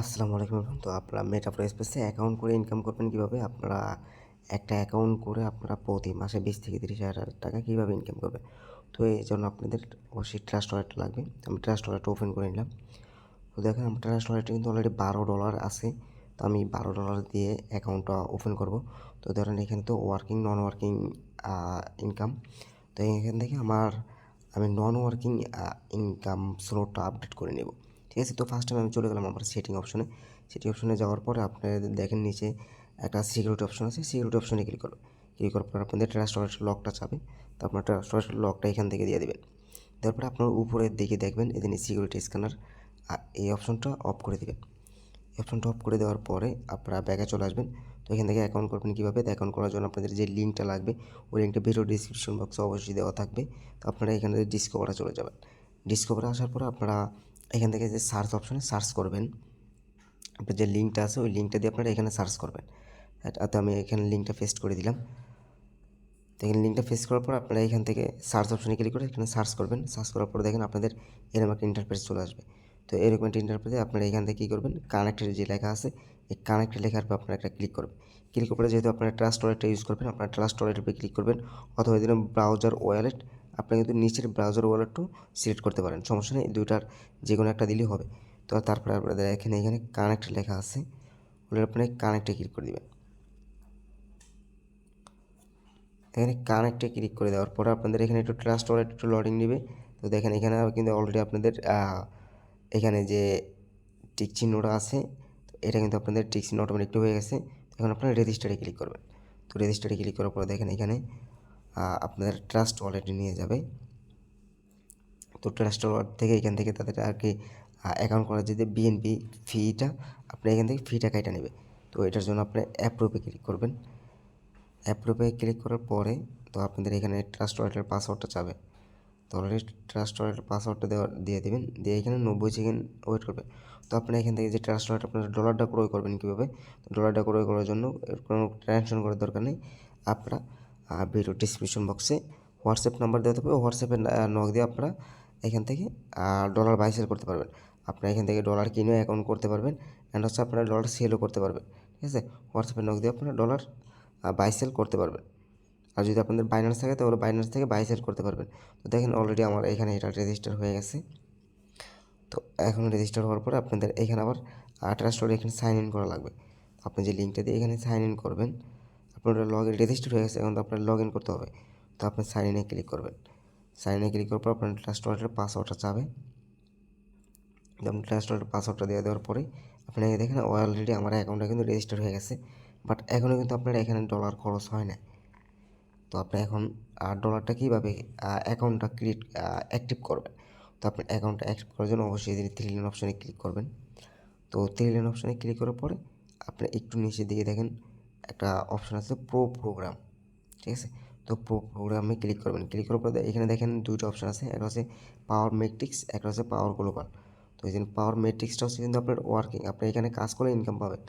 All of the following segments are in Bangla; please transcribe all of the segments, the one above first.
আসসালামু আলাইকুম। তো আপনারা মেটাফোর স্পেসে অ্যাকাউন্ট করে ইনকাম করবেন কীভাবে? আপনারা একটা অ্যাকাউন্ট করে আপনারা প্রতি মাসে বিশ থেকে তিরিশ হাজার টাকা কীভাবে ইনকাম করবে তো এই জন্য আপনাদের অবশ্যই ট্রাস্ট ওয়ালেট লাগবে। আমি ট্রাস্ট ওয়ালেট ওপেন করে নিলাম। তো দেখেন, আমার ট্রাস্ট ওয়ালেটে কিন্তু অলরেডি বারো ডলার আছে। তো আমি বারো ডলার দিয়ে অ্যাকাউন্টটা ওপেন করব। তো ধরেন, এখানে তো ওয়ার্কিং নন ওয়ার্কিং ইনকাম তো এখান থেকে আমার, আমি নন ওয়ার্কিং ইনকাম স্লোটটা আপডেট করে নেব। ঠিক আছে? তো ফার্স্ট টাইম আমি চলে গেলাম আমার সেটিং অপশনে সেটিং অপশনে যাওয়ার পরে আপনারা দেখেন নিচে একটা সিকিউরিটি অপশন আছে। সিকিউরিটি অপশনে ক্লিক করবেন ক্লিক করার পর আপনাদের ট্রাস্ট লকটা চাবে। তো আপনার ট্রাস্ট লকটা এখান থেকে দিয়ে দেবেন। তারপরে আপনার উপরের দিকে দেখবেন এদিন সিকিউরিটি স্ক্যানার এই অপশনটা অফ করে দেবেন। অপশনটা অফ করে দেওয়ার পরে আপনারা ব্যাগে চলে আসবেন। তো এখান থেকে অ্যাকাউন্ট করবেন কীভাবে? অ্যাকাউন্ট করার জন্য আপনাদের যে লিঙ্কটা লাগবে, ওই লিঙ্কটা ভিডিও ডিসক্রিপশন বক্সে অবশ্যই দেওয়া থাকবে। তো আপনারা এখানে ডিসকভারে চলে যাবেন। ডিসকভারে আসার পরে আপনারা এখান থেকে যে সার্চ অপশনে সার্চ করবেন। আপনার যে লিঙ্কটা আছে, ওই লিঙ্কটা দিয়ে আপনারা এখানে সার্চ করবেন। তো আমি এখানে লিঙ্কটা পেস্ট করে দিলাম। তো এখানে লিঙ্কটা ফেস করার পর আপনারা এখান থেকে সার্চ অপশনে ক্লিক করে এখানে সার্চ করবেন। সার্চ করার পর দেখেন আপনাদের এরকম একটা ইন্টারফেস চলে আসবে। তো এরকম একটা ইন্টারফেসে আপনারা এখান থেকে কী করবেন? কানেক্টেড যে লেখা আছে, এই কানেক্টেড লেখার পর আপনারা একটা ক্লিক করবেন। ক্লিক করে যেহেতু আপনারা ট্রাস্ট ওয়ালেটটা ইউজ করবেন, আপনারা ট্রাস্ট ওয়ালেটের উপরে ক্লিক করবেন। অথবা দিলাম ব্রাউজার ওয়ালেট আপনি কিন্তু নিচের ব্রাউজার ওয়ালেটও সিলেক্ট করতে পারেন। সমস্যা নেই, দুইটার যে কোনো একটা দিলেই হবে। তো তারপরে আপনাদের এখানে এখানে কানেক্ট লেখা আছে। ওগুলো আপনি কানেক্টে ক্লিক করে দেবেন। এখানে কানেক্টে ক্লিক করে দেওয়ার পরে আপনাদের এখানে একটু ট্রাস্ট ওয়ালেট একটু লোডিং নেবে। তো দেখেন এখানে কিন্তু অলরেডি আপনাদের এখানে যে টিক চিহ্নটা আছে, এটা কিন্তু আপনাদের টিক চিহ্ন অটোমেটিক হয়ে গেছে। এখন আপনারা রেজিস্টারে ক্লিক করবেন। তো রেজিস্টারে ক্লিক করার পরে দেখেন এখানে আপনাদের ট্রাস্ট ওয়ালেটে নিয়ে যাবে। তো ট্রাস্ট ওয়ালেট থেকে এখান থেকে তাদের আর কি অ্যাকাউন্ট করার যদি বিএনপি ফিটা আপনি এখান থেকে ফিটা কাইটা নেবে। তো এটার জন্য আপনি অ্যাপ্রুভে ক্লিক করবেন। অ্যাপ্রুভে ক্লিক করার পরে তো আপনাদের এখানে ট্রাস্ট ওয়ালেটের পাসওয়ার্ডটা চাবে। তো অলরেডি ট্রাস্ট ওয়ালেটের পাসওয়ার্ডটা দেওয়া, দিয়ে দেবেন। দিয়ে এখানে নব্বই সেকেন্ড ওয়েট করবেন তো আপনি এখান থেকে যে ট্রাস্ট ওয়ালেট আপনার ডলারটা ক্রয় করবেন কীভাবে? ডলারটা ক্রয় করার জন্য কোনো টেনশন করার দরকার নেই। আপনারা ভিডিও ডিসক্রিপশন বক্সে হোয়াটসঅ্যাপ নাম্বার দেওয়া থাকবে। হোয়াটসঅ্যাপে নক দিয়ে আপনারা এখান থেকে ডলার বাই সেল করতে পারবেন। আপনারা এখান থেকে ডলার কিনে অ্যাকাউন্ট করতে পারবেন অ্যান্ড হচ্ছে আপনারা ডলার সেলও করতে পারবেন। ঠিক আছে? হোয়াটসঅ্যাপে নক দিয়ে আপনারা ডলার বাই সেল করতে পারবেন। আর যদি আপনাদের বাইন্যান্স থাকে, তাহলে বাইন্যান্স থেকে বাই সেল করতে পারবেন। তো দেখেন অলরেডি আমার এখানে এটা রেজিস্টার হয়ে গেছে। তো এখন রেজিস্টার হওয়ার পরে আপনাদের এখানে আবার আঠারো স্টোরে এখানে সাইন ইন করা লাগবে। আপনি যে লিঙ্কটা দিয়ে এখানে সাইন ইন করবেন আপনার লগ ইন রেজিস্টার হয়ে গেছে, এখন আপনার লগ ইন করতে হবে। তো আপনি সাইন ইনে ক্লিক করবেন। সাইন ইনে ক্লিক করার পর আপনার ট্রাস্ট ওয়ালেটের পাসওয়ার্ডটা চাবে আপনি ট্রাস্ট ওয়ালেটের পাসওয়ার্ডটা দিয়ে দেওয়ার পরে আপনি দেখেন অলরেডি আমার অ্যাকাউন্টটা কিন্তু রেজিস্টার হয়ে গেছে। বাট এখনও কিন্তু আপনার এখানে ডলার খরচ হয় না তো আপনি এখন, আর ডলারটা কীভাবে অ্যাকাউন্টটা ক্রিয়েট অ্যাক্টিভ করবেন? তো আপনি অ্যাকাউন্টটা অ্যাক্টিভ করার জন্য অবশ্যই থ্রি লাইন অপশানে ক্লিক করবেন। তো থ্রি লাইন অপশানে ক্লিক করার পরে আপনি একটু নিচে দিকে দেখেন একটা অপশান আছে প্রো প্রোগ্রাম ঠিক আছে? তো প্রো প্রোগ্রামে ক্লিক করবেন। ক্লিক করার পরে এখানে দেখেন দুইটা অপশান আছে। একটা হচ্ছে পাওয়ার মেট্রিক্স একটা হচ্ছে পাওয়ার গ্লোবাল তো এই জন্য পাওয়ার মেট্রিক্সটা হচ্ছে কিন্তু আপনার ওয়ার্কিং আপনি এখানে কাজ করলে ইনকাম পাবেন।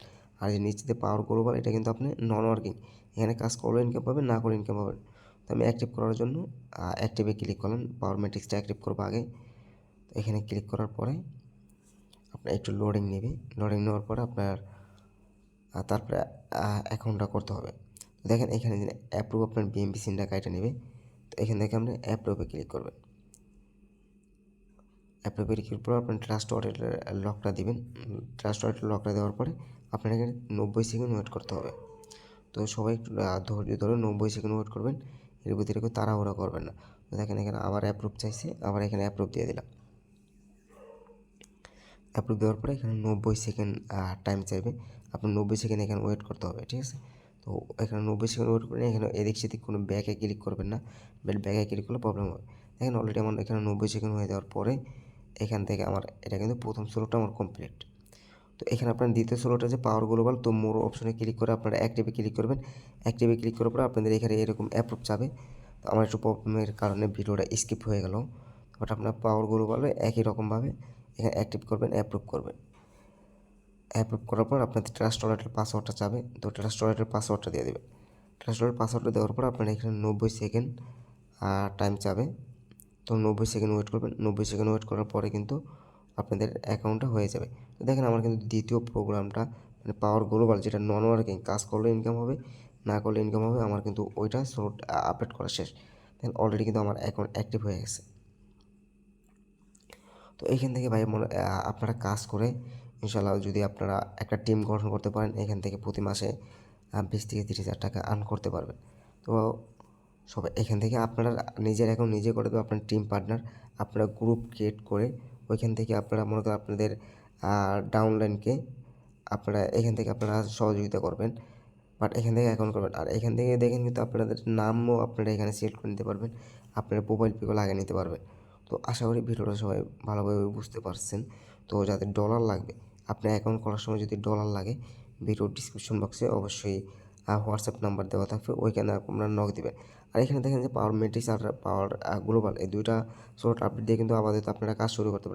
আর যে নিচে পাওয়ার গ্লোবাল এটা কিন্তু আপনি নন ওয়ার্কিং এখানে কাজ করলে ইনকাম পাবেন, না করলে ইনকাম পাবেন। তো আমি অ্যাক্টিভ করার জন্য অ্যাক্টিভে ক্লিক করলাম পাওয়ার মেট্রিক্সটা অ্যাক্টিভ করব আগে। তো এখানে ক্লিক করার পরে, আপনার একটু লোডিং নেবে। লোডিং নেওয়ার পরে আপনার তারপরে অ্যাকাউন্টটা করতে হবে। দেখেন, এখানে অ্যাপ্রুভ আপনার বিএমপি সিনটা কাইটা নেবে, তো এখান থেকে আপনি অ্যাপ্রুভে ক্লিক করবেন। অ্যাপ্রুভে ক্লিক পর আপনার ট্রাস্ট ওয়ালেটের লকটা দিবেন। ট্রাস্ট ওয়ালেটের লকটা দেওয়ার পরে আপনার এখানে নব্বই সেকেন্ড ওয়েট করতে হবে। তো সবাই একটু ধৈর্য ধরে নব্বই সেকেন্ড ওয়েট করবেন। এর ভিতরে কেউ তাড়াহুড়া করবেন না। দেখেন, এখানে আবার অ্যাপ্রুভ চাইছে, আবার এখানে অ্যাপ্রুভ দিয়ে দিলাম। অ্যাপ্রুভ দেওয়ার পরে এখানে নব্বই সেকেন্ড টাইম চাইবে। আপনার নব্বই সেকেন্ড এখানে ওয়েট করতে হবে, ঠিক আছে? তো এখানে নব্বই সেকেন্ড ওয়েট করে এখানে এদিক সেদিক কোনো ব্যাকে ক্লিক করবেন না। বাট ব্যাকে ক্লিক করলে প্রবলেম হবে। দেখেন অলরেডি আমার এখানে নব্বই সেকেন্ড হয়ে যাওয়ার পরে এখান থেকে আমার, এটা কিন্তু প্রথম স্লোটা আমার কমপ্লিট তো এখানে আপনার দ্বিতীয় স্লোটা যে পাওয়ার গ্লোবাল তো মোর অপশনে ক্লিক করে আপনারা অ্যাক্টিভে ক্লিক করবেন। অ্যাক্টিভে ক্লিক করার পর আপনাদের এখানে এরকম অ্যাপ্রুভ যাবে। তো আমার একটু প্রবলেমের কারণে ভিডিওটা স্কিপ হয়ে গেল। বাট আপনার পাওয়ার গ্লোবালে একই রকমভাবে এখানে অ্যাক্টিভ করবেন অ্যাপ্রুভ করবেন। অ্যাপ্রুভ করার পর আপনাদের ট্রাস্ট ওয়ালেটের পাসওয়ার্ডটা চাবে, তো ট্রাস্ট ওয়ালেটের পাসওয়ার্ডটা দিয়ে দেবেন ট্রাস্ট ওয়ালেটের পাসওয়ার্ডটা দেওয়ার পর আপনারা এখানে নব্বই সেকেন্ড টাইম চাবে। তো নব্বই সেকেন্ড ওয়েট করবেন। নব্বই সেকেন্ড ওয়েট করার পরে কিন্তু আপনাদের অ্যাকাউন্টটা হয়ে যাবে। দেখেন আমার কিন্তু দ্বিতীয় প্রোগ্রামটা মানে পাওয়ার গ্লোবাল যেটা নন ওয়ার্কিং কাজ করলে ইনকাম হবে, না করলে ইনকাম হবে, আমার কিন্তু ওইটা সোর্ট আপডেট করা শেষ। দেখেন অলরেডি কিন্তু আমার অ্যাকাউন্ট অ্যাক্টিভ হয়ে গেছে। তো এইখান থেকে ভাই আপনারা কাজ করে ইনশাল্লাহ যদি আপনারা একটা টিম গঠন করতে পারেন, এখান থেকে প্রতি মাসে বিশ থেকে তিরিশ হাজার টাকা আর্ন করতে পারবেন। তো সবাই এখান থেকে আপনারা নিজের এখন নিজে করে দেবো আপনার টিম পার্টনার আপনারা গ্রুপ ক্রিয়েট করে ওইখান থেকে আপনারা মনে আপনাদের ডাউনলাইনকে আপনারা এখান থেকে আপনারা সহযোগিতা করবেন বাট এখান থেকে অ্যাকাউন্ট করবেন। আর এখান থেকে দেখেন কিন্তু আপনাদের নামও আপনারা এখানে সিলেক্ট করে নিতে পারবেন, আপনার প্রোফাইল পিকও লাগিয়ে নিতে পারবেন। তো আশা করি ভিডিওটা সবাই ভালোভাবে বুঝতে পারছেন। তো যাদের ডলার লাগবে আপনার অ্যাকাউন্ট করার সময় যদি ডলার লাগে ভিডিও ডিসক্রিপশন বক্সে অবশ্যই হোয়াটসঅ্যাপ নাম্বার দেওয়া থাকবে, ওইখানে আপনারা নক দেবেন। আর এখানে দেখেন যে পাওয়ার মেট্রিক্স আর পাওয়ার গ্লোবাল এই দুইটা শর্ট আপডেট দিয়ে কিন্তু আপাতত আপনারা কাজ শুরু করতে পারেন